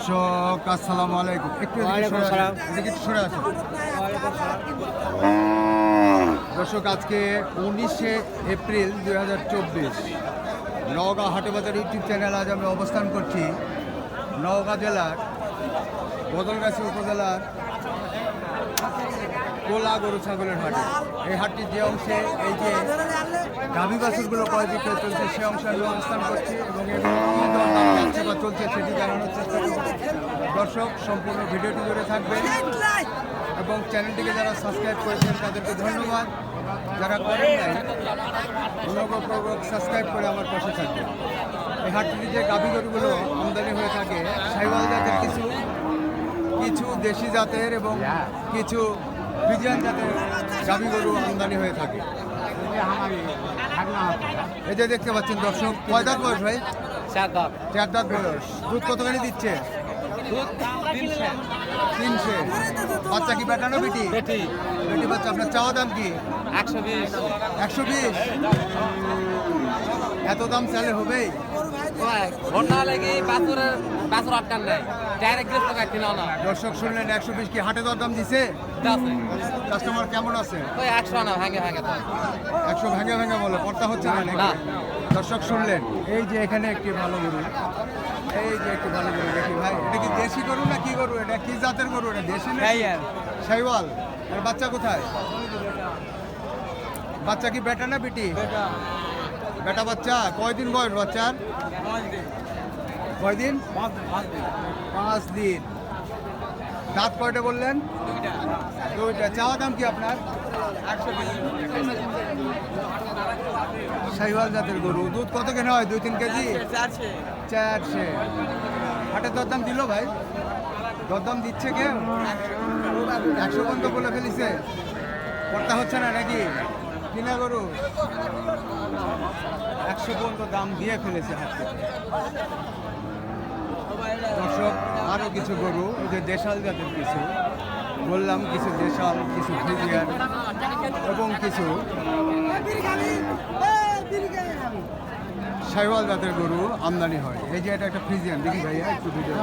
দর্শক আসসালামু আলাইকুম। একটু সরে আসুন। দর্শক আজকে উনিশে এপ্রিল দুই হাজার চব্বিশ নওগাঁ হাটবাজার ইউটিউব চ্যানেল আজ আমি অবস্থান করছি। নওগাঁ জেলার বদলগাছি উপজেলার কোলা গরু ছাগলের হাটে। এই হাটটি যে অংশে এই যে গাভী বাছুরগুলো কয় বিক্রয় চলছে সে অংশে আমি অবস্থান করছি এবং চলছে সেটি জানানোর চেষ্টা দর্শক সম্পূর্ণ ভিডিওটি জুড়ে থাকবে এবং চ্যানেলটিকে যারা সাবস্ক্রাইব করেছেন তাদেরকে ধন্যবাদ। যারা করেন নাই অনুগ্রহপূর্বক সাবস্ক্রাইব করে আমার পাশে থাকবে এই হাটটিতে যে গাভী গরুগুলো আমদানি হয়ে থাকে সাইওয়াল জাতের কিছু কিছু দেশি জাতের এবং কিছু ফিজিয়ান জাতের গাভী গরু আমদানি হয়ে থাকে। এই যে দেখতে পাচ্ছেন দর্শক কয় দাঁত বয়স ভাই? চার দাঁত। চার দাঁত বয়স। দুধ কতখানি দিচ্ছে? তিনশো। বাচ্চা কি বেটানো বেটি? বেটি। বেটি বাচ্চা আপনার চাওয়া দাম কি? একশো বিশ। একশো বিশ। এত দাম চালে হবে ঘণ্টা লেগে বাছুরের বাছুর আটকান নেই? ডাইরেক্ট গ্রেফট কাটতে না না দর্শক শুনলেন একশো বিশ কি হাটে দর দাম দিছে? কাস্টমার কেমন আছে? ওই একশো না ভাঙে ভাঙে একশো ভেঙে ভেঙে বলে পড়তা হচ্ছে না না। দর্শক শুনলেন এই যে এখানে একটি ভালো গরু। এই যে একটি ভালো গরু দেখি ভাই এটা কি দেশি গরু না কি গরু? এটা কি জাতের গরু? এটা দেশি না শাইওয়াল এর বাচ্চা কোথায়? বাচ্চা কি বেটা না বেটি? বেটা। বাচ্চা, কয়দিন বয়স বাচ্চার? কয়দিন? পাঁচ দিন। দাঁত কয়টা বললেন? দুইটা। চাওয়া দাম কি আপনার? শাহিওয়াল জাতের গরু। দুধ কত কেনা হয়? দুই, তিন কেজি? চারশে। হাটের দরদাম দিল ভাই? দরদাম দিচ্ছে কেউ? একশো পর্যন্ত বলে ফেলিছে। কর্তা হচ্ছে না নাকি? কিনা গরু? একশো পর্যন্ত দাম দিয়ে ফেলেছে থেকে। দর্শক আরও কিছু গরু যে দেশাল জাতের কিছু, বললাম কিছু দেশাল, কিছু ফ্রিজিয়ান এবং কিছু সাইওয়াল জাতের গরু আমদানি হয়। এই যে এটা একটা ফ্রিজিয়ান, দেখি ভাইয়া, একটু ভিডিও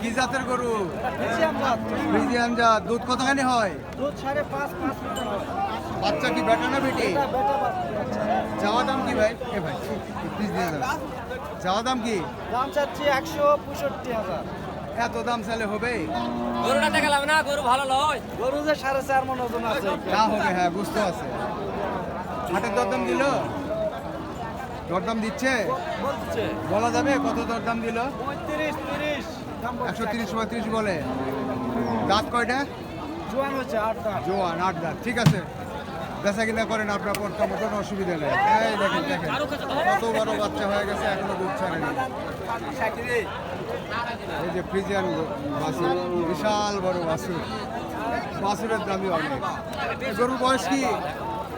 কি জাতের গরু? ফ্রিজিয়ান জাত। দুধ কতখানি হয়? দুধ সাড়ে পাঁচ পাঁচ বাচ্চা কি বেটা না বেটি। চাওয়া দাম কি ভাই? এ ভাই দিয়ে চাওয়া দাম কি? দাম চাচ্ছি একশো পঁয়ষট্টি হাজার। এত দাম চালে হবে? গরুটা দেখালাম না গরু ভালো নয় গরু যে সাড়ে চার মন ওজন আছে। না হবে হ্যাঁ বুঝতে আছে হাটের দরদাম দিল দরদাম দিচ্ছে? বলা যাবে কত দরদাম দিল। একশো তিরিশ পঁয়ত্রিশ বলে। দাঁত কয়টা? জোয়ান হচ্ছে আট দাম জোয়ান আট দাঁত। ঠিক আছে। বেচা কিনা করেন আপনার পড়তে কোনো অসুবিধা নেই। এই দেখেন দেখেন। কত বড় বাচ্চা হয়ে গেছে এখনও দুধ ছাড়েনি। এই যে ফ্রিজিয়ান বাসুর বিশাল বড় বাসুর বাসুরের দামই অনেক। গরুর বয়স কি?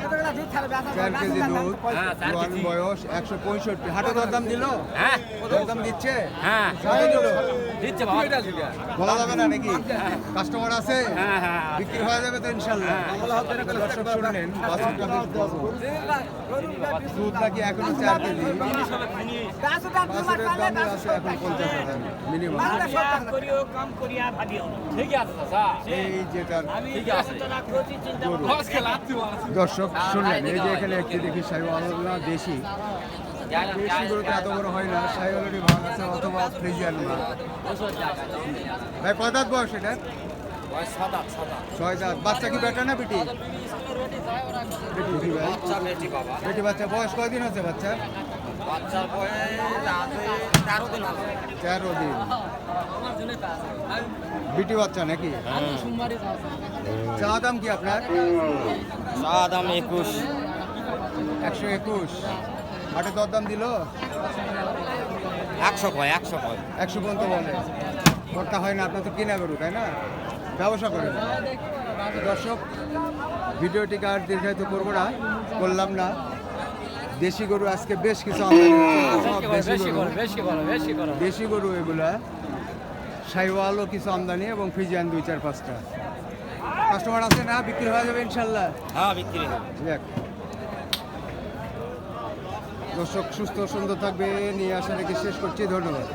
চার কেজি দুধ হ্যাঁ, জোয়ান বয়স একশো পঁয়ষট্টি। হাটে দরদাম দিল? হ্যাঁ। দরদাম দিচ্ছে? হ্যাঁ। দিচ্ছে বলা যাবে না নাকি? কাস্টমার আছে? হ্যাঁ হ্যাঁ বিক্রি হয়ে যাবে তো ইনশাল্লাহ। দর্শক শুনলেন। দুধ নাকি এখনও চার কেজি? আছে আছে আছে দর্শক শুনলেন এই যে এখানে একটি দেখি সাইওয়ালা দেশি। এত বড় হয় না সাইওয়ালেরই ভাগ আছে অথবা ফ্রিজিয়ান মাল ভাই কয় দাঁত বয়স এটা? ছয় দাঁত। বাচ্চা কি বেটা না বেটি? বেটি বাচ্চা বয়স কয়দিন আছে বাচ্চা? তেরো দিন। বিটি বাচ্চা নাকি? চা দাম কি আপনার? চা দাম একুশ। একশো একুশ। হাটে দর দাম দিল? একশো কয় একশো কয়। একশো পর্যন্ত বলে। ভর্তা হয় না আপনার তো কিনা গরু তাই না? ব্যবসা করেন। দর্শক ভিডিওটিকে আর দীর্ঘায়িত করব না করলাম না। দেশি গরু আজকে বেশ কিছু করো করো। দেশি গরু এগুলা। সাইওয়ালও কিছু আমদানি এবং ফিজিয়ান দুই চার পাঁচটা। কাস্টমার আছে না? বিক্রি হয়ে যাবে ইনশাল্লাহ? হ্যাঁ বিক্রি দেখ দর্শক সুস্থ সুন্দর থাকবে নিয়ে আসা রেখে শেষ করছি। ধন্যবাদ।